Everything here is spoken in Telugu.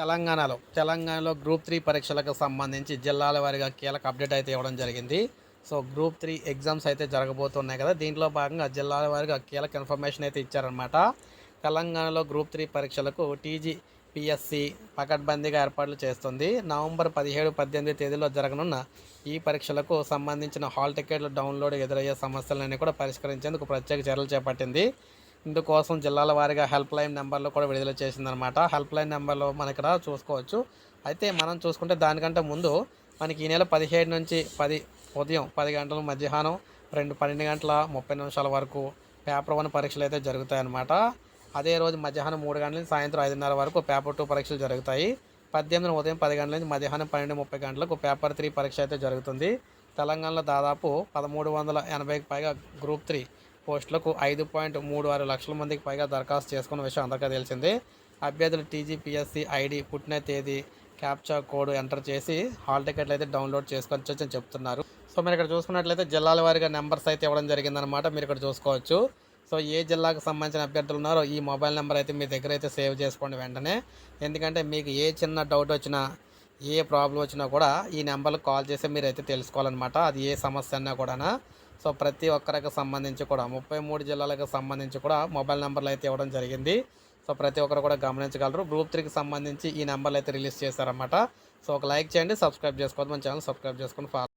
తెలంగాణలో తెలంగాణలో గ్రూప్ త్రీ పరీక్షలకు సంబంధించి జిల్లాల వారీగా కీలక అప్డేట్ అయితే ఇవ్వడం జరిగింది. సో గ్రూప్ త్రీ ఎగ్జామ్స్ అయితే జరగబోతున్నాయి కదా దీంట్లో భాగంగా జిల్లాల వారీగా కీలక ఇన్ఫర్మేషన్ అయితే ఇచ్చారనమాట తెలంగాణలో గ్రూప్ త్రీ పరీక్షలకు టీజీ పిఎస్సి పకడ్బందీగా ఏర్పాట్లు చేస్తుంది. నవంబర్ పదిహేడు పద్దెనిమిది తేదీలో జరగనున్న ఈ పరీక్షలకు సంబంధించిన హాల్ టికెట్లు డౌన్లోడ్ ఎదురయ్యే సమస్యలన్నీ కూడా పరిష్కరించేందుకు ప్రత్యేక చర్యలు చేపట్టింది. ఇందుకోసం జిల్లాల వారీగా హెల్ప్ లైన్ నెంబర్లు కూడా విడుదల చేసిందనమాట హెల్ప్ లైన్ నెంబర్లు మన ఇక్కడ చూసుకోవచ్చు. అయితే మనం చూసుకుంటే దానికంటే ముందు మనకి ఈ నెల పదిహేడు నుంచి పది ఉదయం పది గంటల మధ్యాహ్నం రెండు పన్నెండు గంటల ముప్పై నిమిషాల వరకు పేపర్ వన్ పరీక్షలు అయితే జరుగుతాయి అన్నమాట అదే రోజు మధ్యాహ్నం మూడు గంటల నుంచి సాయంత్రం ఐదున్నర వరకు పేపర్ టూ పరీక్షలు జరుగుతాయి. పద్దెనిమిది ఉదయం పది గంటల నుంచి మధ్యాహ్నం పన్నెండు ముప్పై గంటలకు పేపర్ త్రీ పరీక్ష అయితే జరుగుతుంది. తెలంగాణలో దాదాపు పదమూడు వందల ఎనభైకి పైగా గ్రూప్ త్రీ పోస్టులకు ఐదు పాయింట్ మూడు ఆరు లక్షల మందికి పైగా దరఖాస్తు చేసుకున్న విషయం అందరికీ తెలిసిందే. అభ్యర్థులు టీజీపీఎస్సీ ఐడి పుట్టిన తేదీ క్యాప్చా కోడ్ ఎంటర్ చేసి హాల్ టికెట్లు అయితే డౌన్లోడ్ చేసుకోవచ్చు అని చెప్తున్నారు. సో మీరు ఇక్కడ చూసుకున్నట్లయితే జిల్లాల వారిగా నెంబర్స్ అయితే ఇవ్వడం జరిగిందనమాట మీరు ఇక్కడ చూసుకోవచ్చు. సో ఏ జిల్లాకు సంబంధించిన అభ్యర్థులు ఉన్నారో ఈ మొబైల్ నెంబర్ అయితే మీ దగ్గర అయితే సేవ్ చేసుకోండి వెంటనే. ఎందుకంటే మీకు ఏ చిన్న డౌట్ వచ్చినా ఏ ప్రాబ్లం వచ్చినా కూడా ఈ నెంబర్కి కాల్ చేసి మీరు అయితే తెలుసుకోవాలన్నమాట. అది ఏ సమస్య అన్నా కూడా సో ప్రతి ఒక్కరికి సంబంధించి కూడా ముప్పై మూడు జిల్లాలకు సంబంధించి కూడా మొబైల్ నెంబర్లు అయితే ఇవ్వడం జరిగింది. సో ప్రతి ఒక్కరు కూడా గమనించగలరు. గ్రూప్ త్రీకి సంబంధించి ఈ నెంబర్లు అయితే రిలీజ్ చేశారన్నమాట. సో ఒక లైక్ చేయండి సబ్స్క్రైబ్ చేసుకోవద్దు మన ఛానల్ సబ్స్క్రైబ్ చేసుకొని ఫాలో